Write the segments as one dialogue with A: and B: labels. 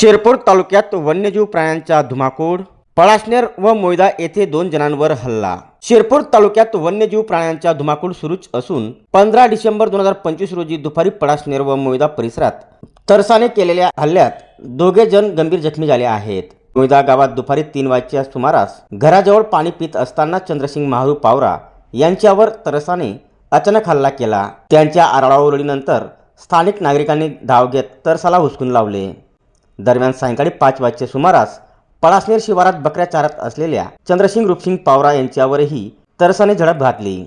A: शिरपूर तालुक्यात वन्यजीव प्राण्यांचा धुमाकूळ पळासनेर व मोयदा येथे दोन जणांवर हल्ला. शिरपूर तालुक्यात वन्यजीव प्राण्यांचा धुमाकूळ सुरूच असून पंधरा डिसेंबर दोन हजार पंचवीस रोजी दुपारी पळासनेर व मोयदा परिसरात तरसाने केलेल्या हल्ल्यात दोघे जण गंभीर जखमी झाले आहेत. मोयदा गावात दुपारी तीन वाजच्या सुमारास घराजवळ पाणी पित असताना चंद्रसिंग महारू पावरा यांच्यावर तरसाने अचानक हल्ला केला. त्यांच्या आरडाओरडीनंतर स्थानिक नागरिकांनी धाव घेत तरसाला हुसकून लावले. दरम्यान सायंकाळी पाच वाजचे सुमारास पळासनेर शिवारात बकऱ्या चारत असलेल्या चंद्रसिंग रूपसिंग पावरा यांच्यावरही तरसाने झडप घातली.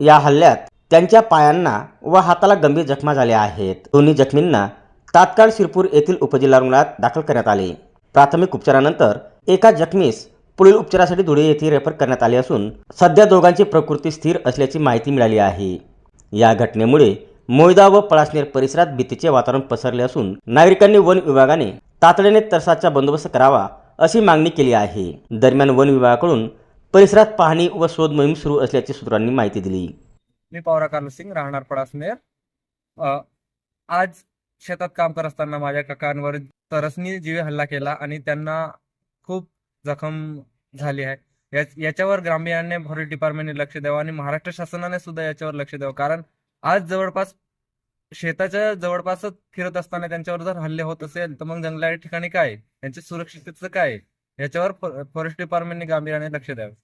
A: या हल्ल्यात त्यांच्या पायांना व हाताला गंभीर जखमा झाल्या आहेत. दोन्ही जखमींना तात्काळ शिरपूर येथील उपजिल्हा रुग्णालयात दाखल करण्यात आले. प्राथमिक उपचारानंतर एका जखमीस पुढील उपचारासाठी धुळे येथे रेफर करण्यात आले असून सध्या दोघांची प्रकृती स्थिर असल्याची माहिती मिळाली आहे. या घटनेमुळे मोयदा व पळासनेर परिसरात भीतीचे वातावरण पसरले असून नागरिकांनी वन विभागाने तातडीने तरसाचा बंदोबस्त करावा अशी मागणी केली आहे. दरम्यान वन विभागाकडून परिसरात पाहणी व शोध मोहीम सुरू असल्याची सूत्रांनी माहिती दिली.
B: मी पवारा कार्ल सिंग राहणार पडासनेर. आज शेतात काम करत असताना माझ्या काकांवर तरसनी जीवे हल्ला केला आणि त्यांना खूप जखम झाली आहे. या- याच्यावर ग्रामीण फॉरेस्ट डिपार्टमेंटने लक्ष द्यावं आणि महाराष्ट्र शासनाने सुद्धा याच्यावर लक्ष द्यावं. कारण आज जवळपास शेताच्या जवळपासच फिरत असताना त्यांच्यावर जर हल्ले होत असेल तर मग जंगलाच्या ठिकाणी काय? त्यांच्या सुरक्षिततेचं काय? याच्यावर फॉरेस्ट डिपार्टमेंटने गांभीर्याने लक्ष द्यावं.